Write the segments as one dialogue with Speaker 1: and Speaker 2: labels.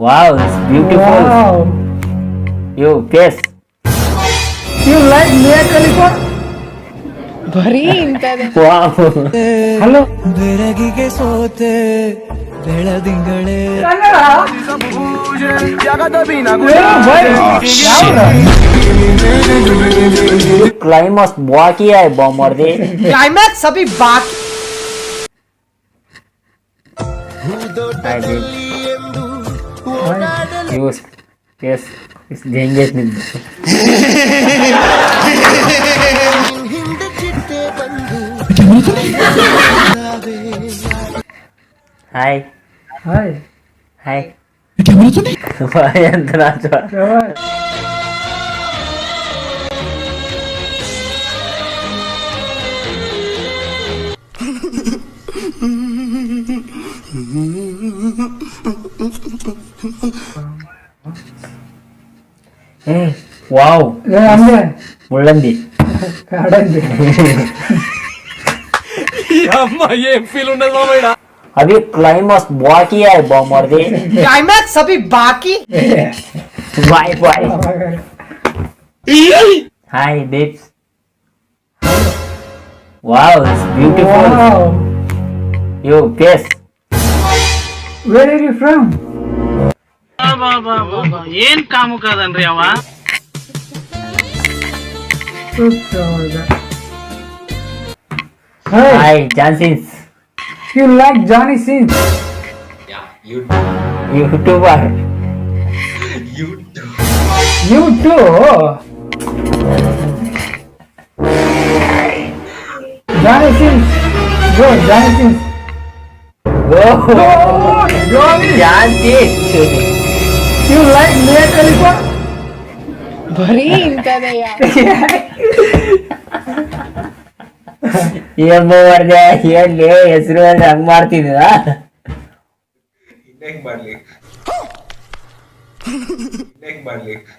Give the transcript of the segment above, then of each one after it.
Speaker 1: Wow it's beautiful
Speaker 2: Wow.
Speaker 1: You face
Speaker 2: You like Mia Khalifa?
Speaker 3: ಬರೀ ಇಂಥದ್ದೇ.
Speaker 1: Wow
Speaker 2: Hello.
Speaker 4: ಬೆರಗಿಗೆ ಸೋತೆ ಬೆಳದಿಂಗಳೇ.
Speaker 1: ಬಾಕಿ ಆಯ್ ಬಾಂಬರ್ದಿ
Speaker 3: ಕ್ಲೈಮ್ಯಾಕ್ಸ್ ಅಭಿ ಬಾಕಿ.
Speaker 1: యూస్ ఎస్ ఏం చేసింది
Speaker 2: హాయ్
Speaker 1: హాయ్ హాయ్
Speaker 2: ఎంత వావ్.
Speaker 1: ముళ్ళంది
Speaker 2: ఏం
Speaker 1: ఫీల్ ఉండదు మామ अभी क्लाइमैक्स
Speaker 3: बाकी है बॉम
Speaker 1: और दे climax wow it's beautiful you
Speaker 2: where
Speaker 1: are you
Speaker 2: from are you from?
Speaker 5: ಏನ್ ಕಾಮು ಕಾದನ್ರಿ ಅವ
Speaker 2: Oops, oh my God. Hey,
Speaker 1: hi Johnny Sins
Speaker 2: you like Johnny Sins?
Speaker 1: YouTuber
Speaker 2: You too. Johnny Sins. Go, Johnny Sins. Oh, Johnny.
Speaker 1: Johnny Sins
Speaker 2: You like Mia Khalifa?
Speaker 3: ಬರೀ ಇಂಥದ್ದೇ
Speaker 1: ಏನ್ ಮಾಡ್ದೆ ಹೇಳಿ ಹೆಸರು ಅಂದ್ರೆ ಹಂಗ್ ಮಾಡ್ತಿದ್ದ
Speaker 2: Ma, come on. Kan-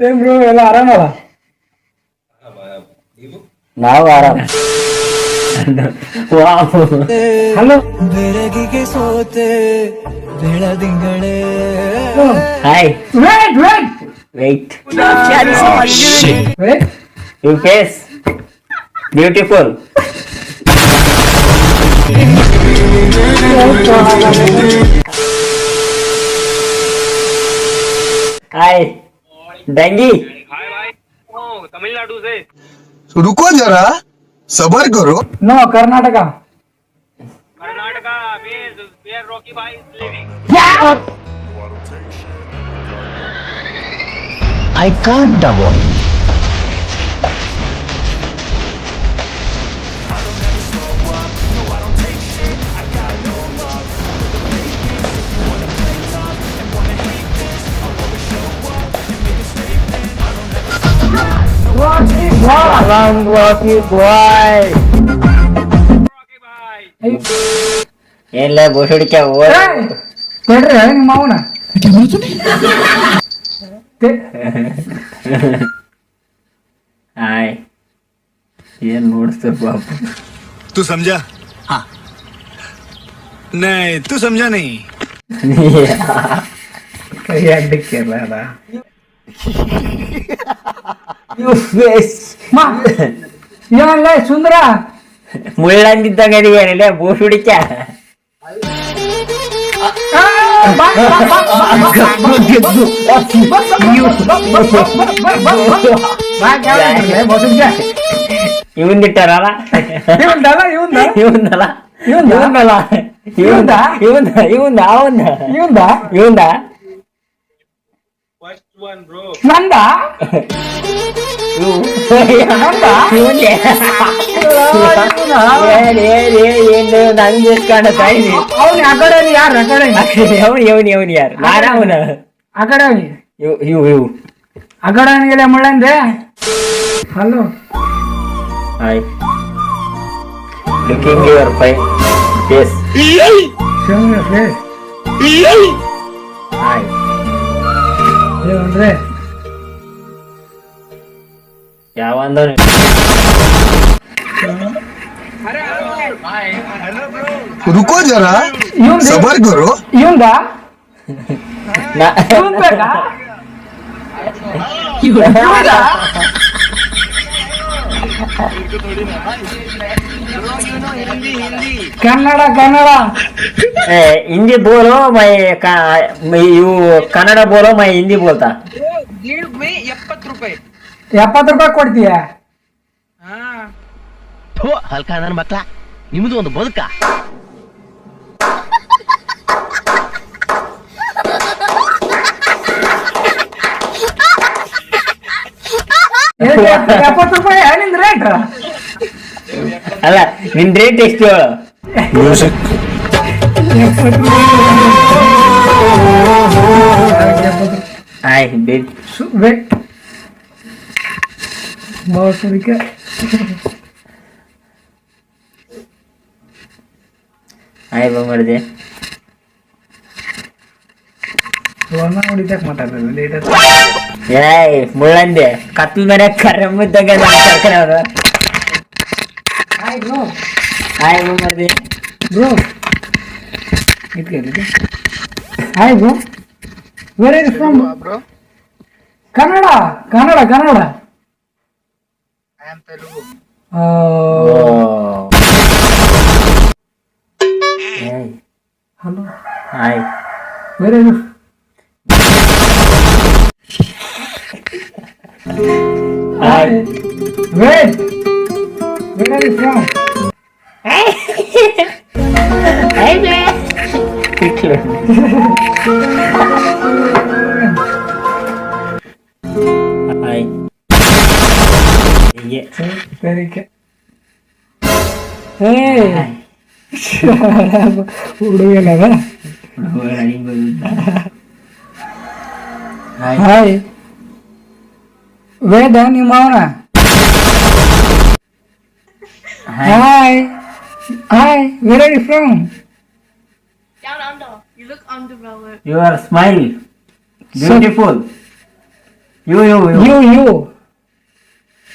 Speaker 2: ಏನ್ bro ಎಲ್ಲ ಆರಾಮಲ್ಲ?
Speaker 1: ನಾವು ಆರಾಮ.
Speaker 2: ಹಲೋ
Speaker 4: ಬೆಳಗಿಗೆ ಸೋತೆ ಬೆಳದಿಂಗಳೇ
Speaker 1: hi
Speaker 2: wait wait
Speaker 1: wait
Speaker 2: wait
Speaker 1: you face beautiful hi dinghy hi भाई।
Speaker 5: तमिलनाडु से
Speaker 6: रुको जरा सबर करो।
Speaker 5: No Karnataka. Karnataka I can't
Speaker 1: double boy
Speaker 5: Rocky Bhai.
Speaker 1: ಏನ್ಲ ಬೋಸಡಿಕೆ ಓ
Speaker 2: ಕೊಡ್ರಿ ನಿಮ್ಮ ಮಾವನ
Speaker 1: ಹಾಯ್ ಏನ್ ನೋಡ್ಸ್ತಾರ ಬಾಬು
Speaker 6: तू समझा हाँ नहीं तू समझा नहीं
Speaker 2: ಕೈ ಅಡ್ಡಕ್ಕೆ ಅದ ಏನ್ಲೇ ಸುಂದರ
Speaker 1: ಮುಳ್ಳಂದಿದ್ದಂಗ ಏನಿಲ್ಲ ಬೋಸುಡಿಕೆ
Speaker 2: ಆ, ಬಾ, ಬಾ, ಬಾ, ಬಾ, ಬಾ, ಇವನ್ ಮೊಸಜ್ಜ.
Speaker 1: ಇವಂದಿಟ್ಟಾರಲ್ಲ
Speaker 2: ಇವಂದಲ್ಲ ಇವಂದ
Speaker 1: ಇವಂದಲ್ಲ
Speaker 2: ಇವಂದ?
Speaker 1: ಇವಂದ ಇವಂದ ಇವಂದ ಅವಂದ
Speaker 2: ಇವಂದ
Speaker 1: ಇವಂದ
Speaker 5: one, bro.
Speaker 2: ನಂದ?
Speaker 1: ಇವ್ನ್ಗೆ. ಏನ್ ಏನ್ ಏನ್ ಏನು ನಂಗೆ ಎಷ್ಟು ಕಾಣತ್ತಾ ಇದೆ
Speaker 2: ಅವ್ನು ಆ ಕಡೆ ಯಾರು? ಆ ಕಡೆ
Speaker 1: ಅವನು? ಇವನು ಇವನು ಯಾರು? ನಾನ ಅವನ.
Speaker 2: ಆ ಕಡೆ ಅವ್ನು.
Speaker 1: ಇವ್ ಇವ್ ಇವ್.
Speaker 2: ಆ ಕಡೆ ಅವನಿಗೆಲ್ಲ ಮುಳ್ಳಂದೆ? ಹಲೋ
Speaker 1: ಹಾಯ್ ಲುಕಿಂಗ್ ಯುವರ್ ಫೈ ಫೇಸ್
Speaker 2: ಫೇಸ್
Speaker 1: ಹಾಯ್
Speaker 2: ಅಂದ್ರೆ
Speaker 1: ಯಾವ
Speaker 6: ಅಂದ್ರೆ ರುಕೋ
Speaker 2: ಜರ.
Speaker 6: ಸಬರ್ ಗುರು.
Speaker 2: ಇವಂದ ಇವಂದ ಕನ್ನಡ ಕನ್ನಡ
Speaker 1: ए, हिंदी बोलो मैं का- मैं यू कन्नड़ बोलो मैं हिंदी बोलता
Speaker 2: ಎಪ್ಪತ್ತು ರೂಪಾಯಿ ಕೊಡ್ತೀಯ
Speaker 7: ಹಲ್ಕ ನನ್ನ ಮಕ್ಳ ನಿಮ್ದು ಒಂದು ಬದುಕ
Speaker 2: ಎಪ್ಪತ್ತು ರೂಪಾಯಿ ನಿನ್ ರೇಟ್
Speaker 1: ಅಲ್ಲ ನಿನ್ ರೇಟ್ ಎಷ್ಟು ಹೇಳು
Speaker 6: ಮ್ಯೂಸಿಕ್
Speaker 1: ಆಯ್ ಬೆಟ್
Speaker 2: ಬೆಟ್ ಮೋಸಕ್ಕೆ
Speaker 1: ಆಯ್ ಬಂದ್ ಮಾಡಿದೆ ಏಯ್ ಮುಳ್ಳಂದೆ ಕತ್ಲ ಮನೆ ಕರಮ್ಮಿದ್ದಾಗ ಕರ್ಕೊಂಡು ಅವರು
Speaker 2: ಹಾಯ್ ಬ್ರೋ
Speaker 1: ಹಾಯ್ ಬಾ ಮಾಡಿದೆ
Speaker 2: ಬ್ರೋ ಇಟ್ಕೊಳ್ಳಿ hi bro where is from bro Kannada Kannada Kannada ಆ,
Speaker 1: ಏಯ್
Speaker 2: hello
Speaker 1: hi
Speaker 2: where is wait where is from
Speaker 1: hi ಹೀಗೆ
Speaker 2: ಸರಿಕೆ ಏ ಹುಡುಗನದ
Speaker 1: ಹಾಯ್
Speaker 2: ಹಾಯ್ ವೇದ ನಿಮ್ಮ ಅವನ Hi. Hi. Where are you from?
Speaker 8: Down under. You look underpowered.
Speaker 1: You are smile. Beautiful. you, you, you.
Speaker 2: You, you.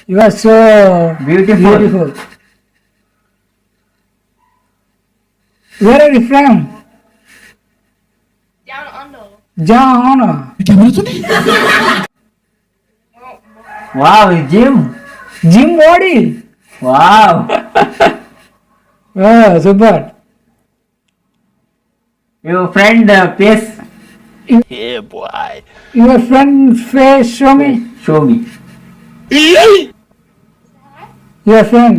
Speaker 2: You are so
Speaker 1: beautiful.
Speaker 2: beautiful. Where are you from?
Speaker 8: Down under.
Speaker 2: Down
Speaker 1: under. wow,
Speaker 2: Jim. Jim
Speaker 1: Body.
Speaker 2: Wow.
Speaker 1: super your friend
Speaker 2: face your friend face show
Speaker 1: me show
Speaker 2: me your friend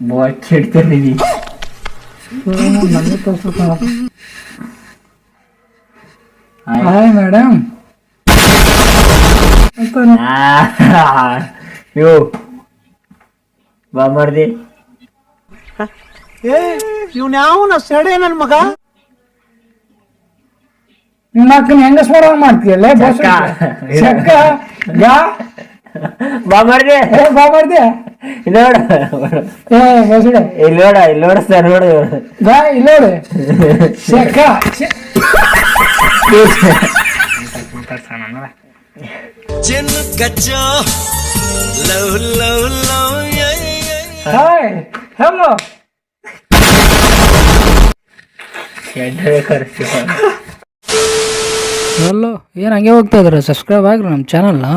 Speaker 1: ಬಾಯ್ ಕೆಡ್ತಾನೆ ನೀ
Speaker 2: ನನಗೆ ತೋರಿಸ್ಬೇಕು
Speaker 1: hi
Speaker 2: hi madam
Speaker 1: ಯೋ ಬಾ ಮಾಡ್ದೆ
Speaker 2: ನಿಮ್ಮ ಅಕ್ಕನ ಹೆಂಗಸ್ ಮಗ ಮಾಡ್ತೀಯಲ್ಲ? Bus.
Speaker 1: ಚಕ್ಕ.
Speaker 2: ಚಕ್ಕ ಯಾ?
Speaker 1: ಬಾ ಮಾಡ್ದೆ
Speaker 2: ಏ ಬಾ ಮಾಡ್ದೆ
Speaker 1: ಇಲ್ಲೋಡ
Speaker 2: ಏ ಬಸ್ಡೆ
Speaker 1: ಇಲ್ಲಿ ನೋಡ ಇಲ್ಲಿ ನೋಡ ಸರ್ ನೋಡು.
Speaker 2: ಬಾ ಇಲ್ಲೋಡ ಚಕ್ಕ.
Speaker 4: ಚಿನ್ನ ಕಚ್ಚೋ. Love love love
Speaker 2: hi hello
Speaker 1: ಎಂಟನೇ
Speaker 2: ಏನು ಹಂಗೆ ಹೋಗ್ತಾ ಇದಾರೆ ಸಬ್ಸ್ಕ್ರೈಬ್ ಆಗ್ರಿ ನಮ್ಮ ಚಾನಲ್ನ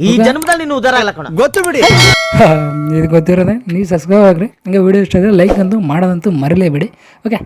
Speaker 7: ಈ ಜನ್ಮದಲ್ಲಿ ನೀನು ಉದಾರ ಇಲ್ಲ ಕಣ.
Speaker 4: ಗೊತ್ತು ಬಿಡಿ.
Speaker 2: ಇದು ಗೊತ್ತಿರೋದೆ ನೀವು ಸಬ್ಸ್ಕ್ರೈಬ್ ಆಗ್ರಿ. ಹಂಗೆ ವಿಡಿಯೋ ಇಷ್ಟ ಆದರೆ ಲೈಕ್ ಅಂತೂ ಮಾಡೋದಂತೂ ಮರಿಲೇಬೇಡಿ. ಓಕೆ